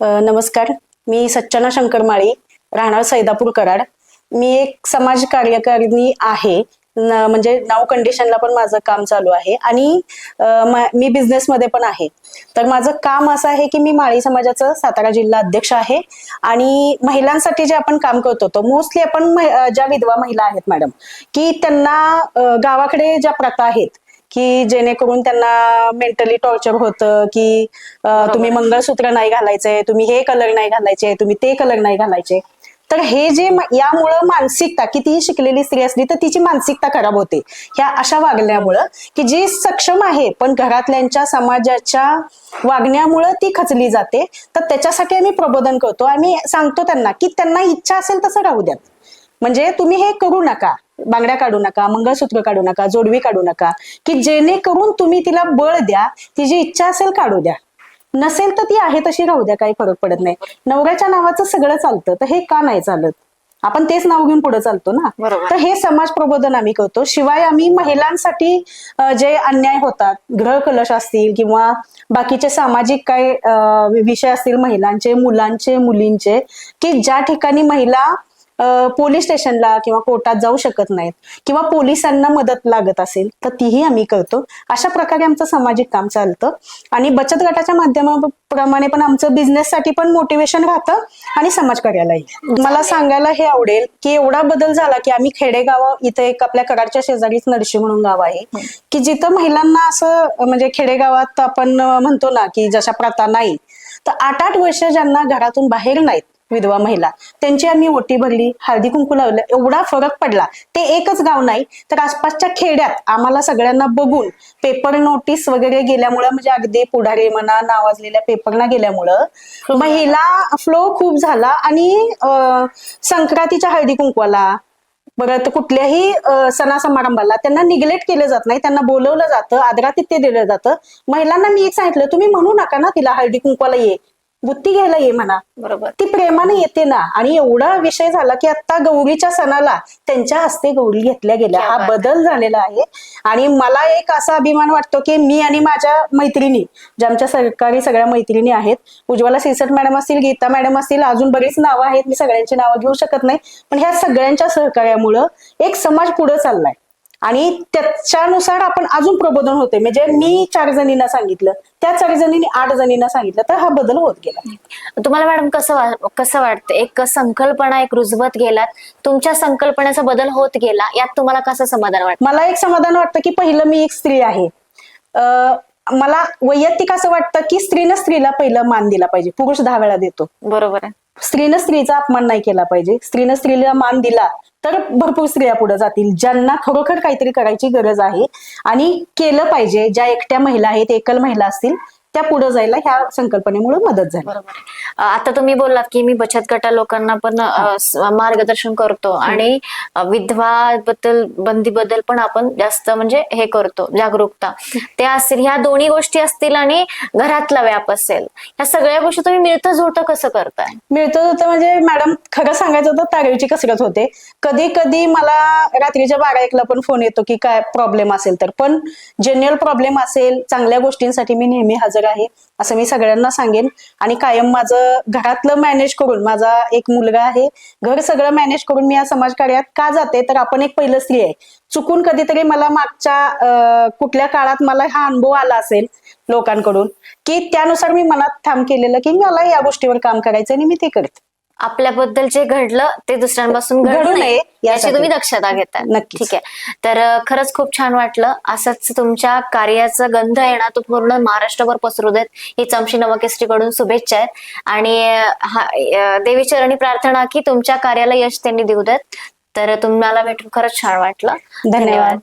नमस्कार. मी सच्चना शंकर माळी राहणार सैदापूर कराड. मी एक समाज कार्यकारिणी आहे. म्हणजे नाव कंडिशनला पण माझं काम चालू आहे. आणि मी बिझनेसमध्ये पण आहे. तर माझं काम असं आहे की मी माळी समाजाचं सातारा जिल्हा अध्यक्ष आहे. आणि महिलांसाठी जे आपण काम करतो तो मोस्टली आपण ज्या विधवा महिला आहेत मॅडम की त्यांना गावाकडे ज्या प्रथा आहेत की जेणेकरून त्यांना मेंटली टॉर्चर होतं की तुम्ही मंगळसूत्र नाही घालायचंय तुम्ही हे कलर नाही घालायचे तुम्ही ते कलर नाही घालायचे. तर हे जे यामुळं मानसिकता कितीही शिकलेली स्त्री असली तर तिची मानसिकता खराब होते. ह्या अशा वागण्यामुळं की जी सक्षम आहे पण घरातल्यांच्या समाजाच्या वागण्यामुळं ती खचली जाते तर त्याच्यासाठी आम्ही प्रबोधन करतो. आम्ही सांगतो त्यांना की त्यांना इच्छा असेल तसं राहू द्यात म्हणजे तुम्ही हे करू नका. बांगड्या काढू नका मंगळसूत्र काढू नका जोडवी काढू नका की जेणेकरून तुम्ही तिला बळ द्या तिची इच्छा असेल काढू द्या. नसेल तर ती आहे तशी राहू द्या काही फरक पडत नाही. नवऱ्याच्या नावाचं सगळं चालतं तर हे का नाही चालत? आपण तेच नाव घेऊन पुढे चालतो ना. तर हे समाज प्रबोधन आम्ही करतो. शिवाय आम्ही महिलांसाठी जे अन्याय होतात ग्रह कलश असतील किंवा बाकीचे सामाजिक काय अ, विषय असतील महिलांचे मुलांचे मुलींचे की ज्या ठिकाणी महिला पोलीस स्टेशनला किंवा कोर्टात जाऊ शकत नाहीत किंवा पोलिसांना मदत लागत असेल तर तीही आम्ही करतो. अशा प्रकारे आमचं सामाजिक काम चालतं. आणि बचत गटाच्या माध्यमाप्रमाणे पण आमचं बिझनेससाठी पण मोटिवेशन राहतं आणि समाजकार्यालाही मला सांगायला हे आवडेल की एवढा बदल झाला की आम्ही खेडेगाव इथे एक आपल्या कराडच्या शेजारीच नरशी म्हणून गाव आहे की जिथं महिलांना असं म्हणजे खेडेगावात आपण म्हणतो ना की जशा प्रथा नाही तर आठ आठ वर्ष ज्यांना घरातून बाहेर नाहीत विधवा महिला. त्यांची आम्ही ओटी भरली हळदी कुंकू लावलं एवढा फरक पडला. ते एकच गाव नाही तर आसपासच्या खेड्यात आम्हाला सगळ्यांना बघून पेपर नोटीस वगैरे गेल्यामुळं म्हणजे अगदी पुढारी म्हणा नावाजलेल्या पेपरना गेल्यामुळं महिला फ्लो खूप झाला आणि संक्रांतीच्या हळदी कुंकवाला परत कुठल्याही सणा समारंभाला त्यांना निग्लेक्ट केलं जात नाही त्यांना बोलवलं जातं आदरातिथ्य दिलं जातं. महिलांना मी एक सांगितलं तुम्ही म्हणू नका ना तिला हळदी कुंकवाला ये बुत्ती घ्यायला ये म्हणा. बरोबर. ती प्रेमाने येते ना. आणि एवढा विषय झाला की आता गौरीच्या सणाला त्यांच्या हस्ते गौरी घेतल्या गेल्या. हा बदल झालेला आहे. आणि मला एक असा अभिमान वाटतो की मी आणि माझ्या मैत्रिणी ज्या आमच्या सरकारी सगळ्या मैत्रिणी आहेत उज्ज्वला सिरसट मॅडम असतील गीता मॅडम असतील अजून बरीच नावं आहेत मी सगळ्यांची नावं घेऊ शकत नाही. पण ह्या सगळ्यांच्या सहकार्यामुळं एक समाज पुढे चाललाय. आणि त्याच्यानुसार आपण अजून प्रबोधन होते म्हणजे मी चार जणींना सांगितलं त्या चार जणींनी आठ जणींना सांगितलं तर हा बदल होत गेला. तुम्हाला मॅडम कसं वा- कसं वाटतं एक संकल्पना एक रुजवत गेलात तुमच्या संकल्पनेचा बदल होत गेला यात तुम्हाला कसं समाधान वाटतं? मला एक समाधान वाटतं की पहिलं मी एक स्त्री आहे. मला वैयक्तिक असं वाटतं की स्त्रीनं स्त्रीला पहिलं मान दिला पाहिजे. पुरुष दहा वेळा देतो. बरोबर आहे. स्त्रीनं स्त्रीचा अपमान नाही केला पाहिजे. स्त्रीनं स्त्रीला मान दिला तर भरपूर स्त्रिया पुढे जातील. ज्यांना खरोखर काहीतरी करायची गरज आहे आणि केलं पाहिजे. ज्या एकट्या महिला आहेत एकल महिला असतील त्या पुढे जायला ह्या संकल्पनेमुळे मदत झाली. बरोबर आता तुम्ही बोललात की मी बचत गटा लोकांना पण मार्गदर्शन करतो आणि विधवा बद्दल बंदी बद्दल पण आपण जास्त म्हणजे हे करतो जागरूकता. ते असतील ह्या दोन्ही गोष्टी असतील आणि घरातला व्याप असेल ह्या सगळ्या गोष्टी तुम्ही मिळतं जुळतं कसं करताय? मिळतं होतं म्हणजे मॅडम खरं सांगायचं तर तारेवची कसरत होते. कधी कधी मला रात्रीच्या बारा एकला पण फोन येतो की काय प्रॉब्लेम असेल तर. पण जेन्युअल प्रॉब्लेम असेल चांगल्या गोष्टींसाठी मी नेहमी हजर आहे असं मी सगळ्यांना सांगेन. आणि कायम माझं घरातलं मॅनेज करून माझा एक मुलगा आहे घर सगळं मॅनेज करून मी या समाजकार्यात का जाते तर आपण एक पहिलं स्त्री आहे. चुकून कधीतरी मला मागच्या कुठल्या काळात मला हा अनुभव आला असेल लोकांकडून की त्यानुसार मी मनात ठाम केलेलं की मला या गोष्टीवर काम करायचं आणि मी ते करते. आपल्याबद्दल जे घडलं ते दुसऱ्यांपासून घडू नये याची. तुम्ही दक्षता घेताय. नक्कीच. ठीक आहे. तर खरंच खूप छान वाटलं. असंच तुमच्या कार्याचा गंध आहे ना तो पूर्ण महाराष्ट्रभर पसरू देत. ही चमशी नवकेसरीकडून शुभेच्छा आहेत. आणि अं, हा अं, देवी चरणी प्रार्थना की तुमच्या कार्याला यश त्यांनी देऊ देत. तर तुम्हाला भेटून खरंच छान वाटलं. धन्यवाद.